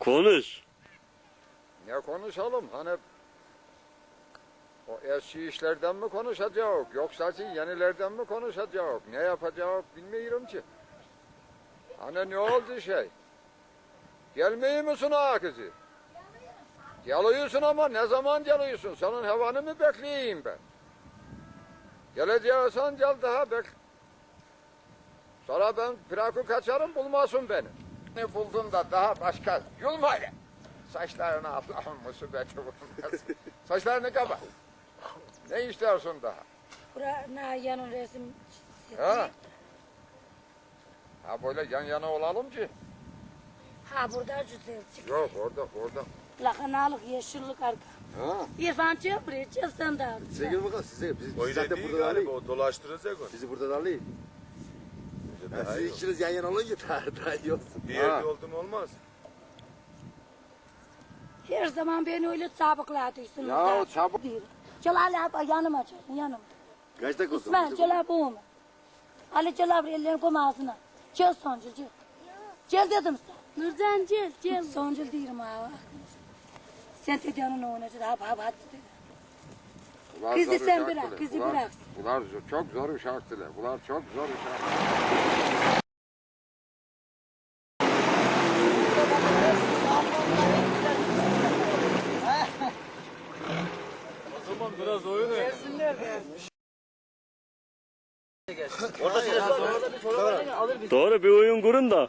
Konuş. Ne konuşalım? Hani o eski işlerden mi konuşacak? Yoksa yenilerden mi konuşacak? Ne yapacak bilmiyorum ki. Hani ne oldu şey? Gelmeyi misin ağa kızı? Geliyorsun ama ne zaman geliyorsun? Senin havanı mı bekleyeyim ben? Geleceksen gel daha bek. Sonra ben bırakıp kaçarım bulmasın beni. Ne buldun da daha başka yulma ya. Saçlarına Allah'ın musibeti vurmasın. Saçlarını kapa. Ne istersin daha? Bura Nagihan'ın resim. Ha? Ha böyle yan yana olalım ki. Ha burada güzel çık. Yok orada orada. Lakanalık, yeşillik arka. Ha. İrfan çık buraya, çık sen de al. Size gel bakalım size. Biz, biz Öyle zaten değil burada da galiba alayım. o dolaştıracak onu. Bizi burada da alayım. Daha Siz ikiniz yan yana olunca daha, daha iyi olsun. Bir yerde Ha. oldum olmaz. Her zaman beni öyle sabıkladıysunuz. Ya çabuk. Değil. Gel Ali yanıma çal, yanıma. Kaç dakika oldu? İsmail gel abi oğlum. Ali gel abi ellerini koyma ağzına. Gel Soncul gel. Gel dedim sana. Nurcan gel gel. Soncul değilim abi. Sen de yanına oynayacak abi abi hadi. Bunlar Kızı sen bırak, kızı Bunlar- bırak. Bunlar çok zor uşaktılar. Bunlar çok zor uşak. Doğru bir oyun kurun da.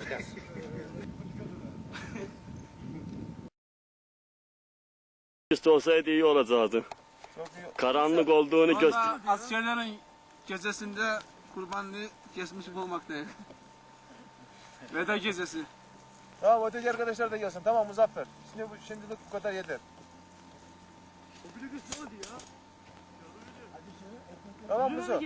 Gidersin. Üst olsaydı iyi olacaktı. Karanlık olduğunu göster. Askerlerin gecesinde kurbanlığı kesmiş bulmaktayım. Veda gecesi. Tamam öteki arkadaşlar da gelsin. Tamam Muzaffer. Şimdi bu şimdilik bu kadar yeter. Tamam Muzo.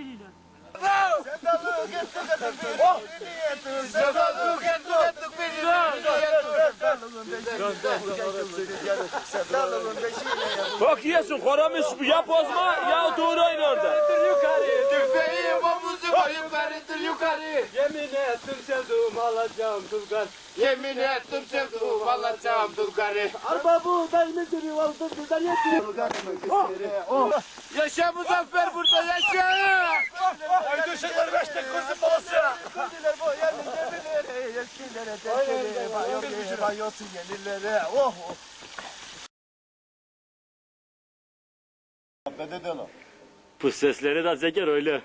Bak yiyorsun koramış ya bozma ya doğrayın orada. Yemin ettim sevduğum alacağım Dulgar. Yemin ettim sevduğum alacağım Dulgar'ı. Arba buğday mıdır yuvaldır buradan yetim. Yaşa Muzaffer burada yaşa. Ay döşekler beşte kuzum babası. Kundiler bu yemin yeminleri. Yeskilere tekleri. Bayotu bayotu yenilere. Oh oh. Muhabbet edelim. Bu sesleri de zeker öyle.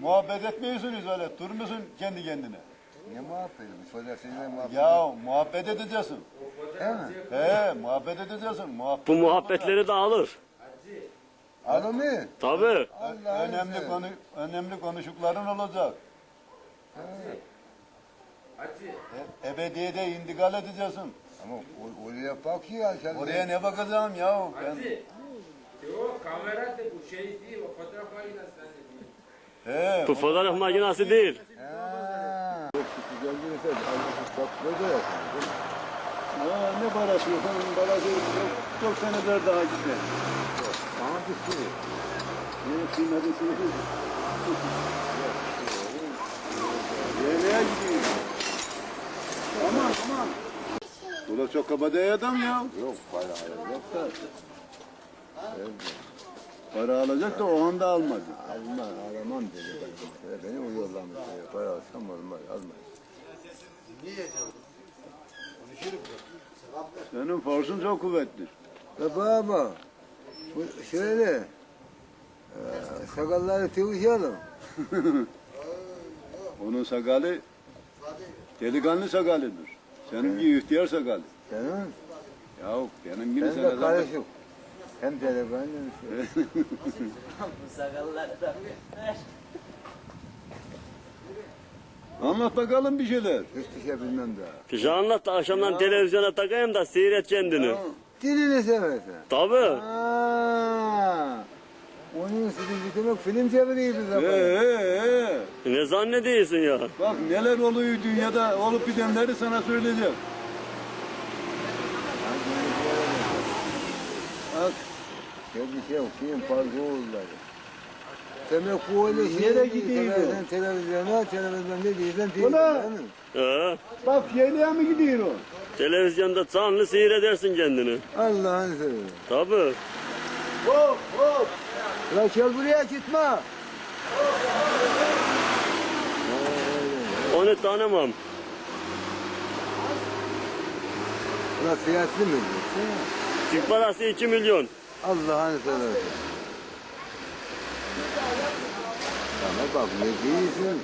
Muhabbet etmiyorsunuz öyle. Durmuyorsun kendi kendine. Ne muhabbeti? Seninle muhabbet. Ya muhabbet edeceksin. Değil mi? He muhabbet edeceksin. Muhabbet. Bu muhabbetleri de Anı mı? Tabii. önemli konu önemli konuşukların olacak. E, ebediyede intikal edeceksin. Ama o- oraya bak ya sen. Oraya ne bakacağım ya ben. He, Bu fotoğraf makinesi değil. Ha. Güzel bir şey. Bak böyle. Ne parası yok. Onun parası yok. Çok seneler daha gider. Bana bir şey. Ne kıymeti şey Yemeğe gidiyor. Aman aman. Bu da çok kabadayı adam ya. Yok para yok da. Para alacak da o anda almadı. Alma, alamam dedi. Ben. Beni o yollamış. Para alsam olmaz. Almaz. Senin forsun çok kuvvetli. Ya baba. Bu şöyle. Ee, sakalları tevişelim. Onun sakalı delikanlı sakalıdır. Senin gibi ihtiyar sakalı. Senin Ya benim gibi sana de karışık. Hem telefonla Bu sakallar da. Anlat bakalım bir şeyler. Hiçbir şey bilmem daha. Bir şey anlat da akşamdan televizyona takayım da seyret kendini. Dilini seversen. Tabii. Aa, onun sizin demek film çeviriyor bize. Ee, ee. Ne zannediyorsun ya? Bak neler oluyor dünyada olup bitenleri sana söyleyeceğim. Bak Ya bir şey yok. Şeyin farkı oldular. Demek bu öyle şey. Gidiyor? Televizyon, televizyona, televizyon ne diysen değil. Ulan! değil mi? Ha? bak yeğliğe mi gidiyor o? Televizyonda canlı seyredersin kendini. Allah'ını seversen. Tabii. Hop hop. La gel buraya gitme. Onu tanımam. La fiyatlı mı? Türk parası 2 milyon. Allah'ını seversen. Ama bak ne diyorsun?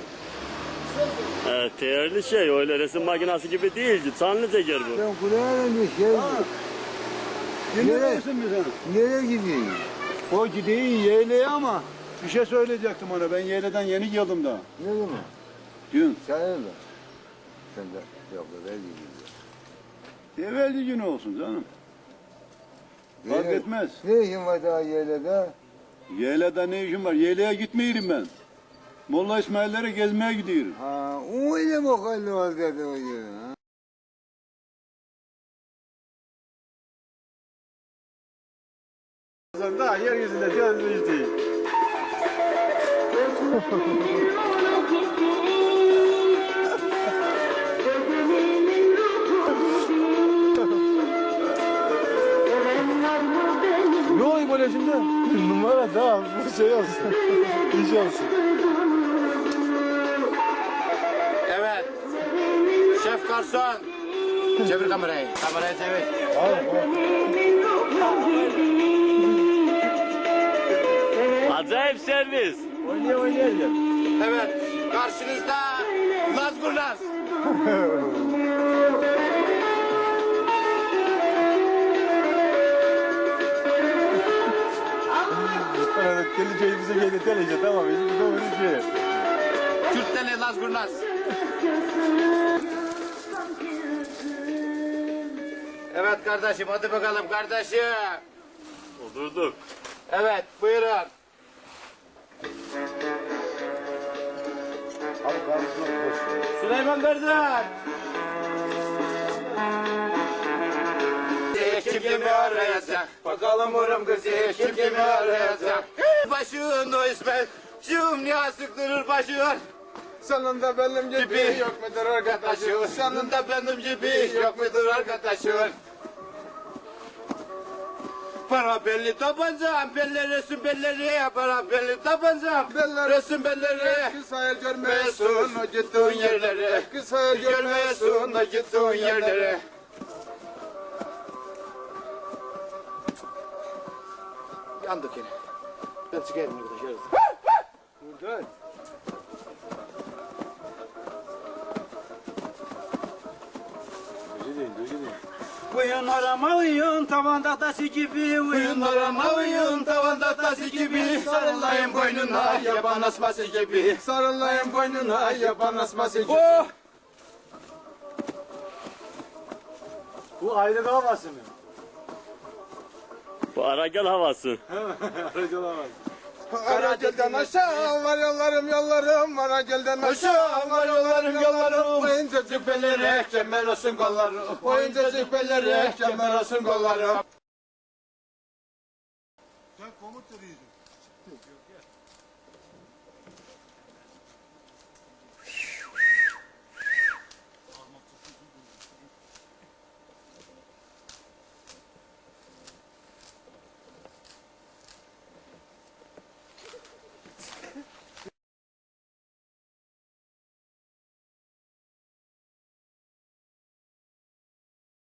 He, değerli şey öyle resim makinesi gibi değil ki. Canlı çeker bu. Sen buraya ne şey? Dinliyorsun mu sen? Nereye gidiyorsun? O gideyim yeğliğe ama bir şey söyleyecektim ona. Ben yeğleden yeni geldim daha. Ne zaman? Dün. Çayırla. Sen de yok öyle gidiyor. Evveldi gün olsun canım. Fark Nereye- etmez. Ne işin var daha yerlerde? Yeğlede ne işim var? Yeğliğe gitmeyirim ben. Molla İsmail'lere gezmeye gidiyorum. Ha, öyle mi kaldı var dedi o yer, ha? Daha yeryüzünde gözümüz değil. ne oluyor böyle şimdi? Numara tamam bu şey olsun. İş olsun. Garson. Çevir kamerayı. Kamerayı çevir. Acayip servis. Oynaya oynaya. Evet. Karşınızda Laz Gurnaz. Geldi telece tamam. Bizim doğru şey. Kürtleri Laz Gurnaz. Evet kardeşim hadi bakalım kardeşim. Oturduk. Evet buyurun. Süleyman Kardeş. Kim kimi arayacak? Bakalım vurum kızı kim kimi arayacak? Başın o İsmet. Şum niye sıktırır başın? Sonunda benim gibi yok mudur arkadaşım? Sonunda benim gibi yok mudur arkadaşım? Para belli tabancam, belli resim belleri, para belli tabancam, resim belleri. Kız hayal Görmeyesun o gittiğin yerlere, Kız hayal görmeyesun o gittiğin yerlere. Yandık yine. Ben çıkayım arkadaşlar. Uyun arama uyun tavanda taşı gibi Oyunlara maviyun tavanda tası gibi Sarılayım boynuna yaban asması gibi Sarılayım boynuna yaban asması gibi Oh! Bu aile havası mı? Bu Aragel havası. Aracı olamaz. Karacel'den aşağı var yollarım yollarım. Karacel'den aşağı var yollarım yollarım Oyunca Züppelere kemer olsun kolları Oyunca züppelere kemer olsun kollarım. Sen komut da.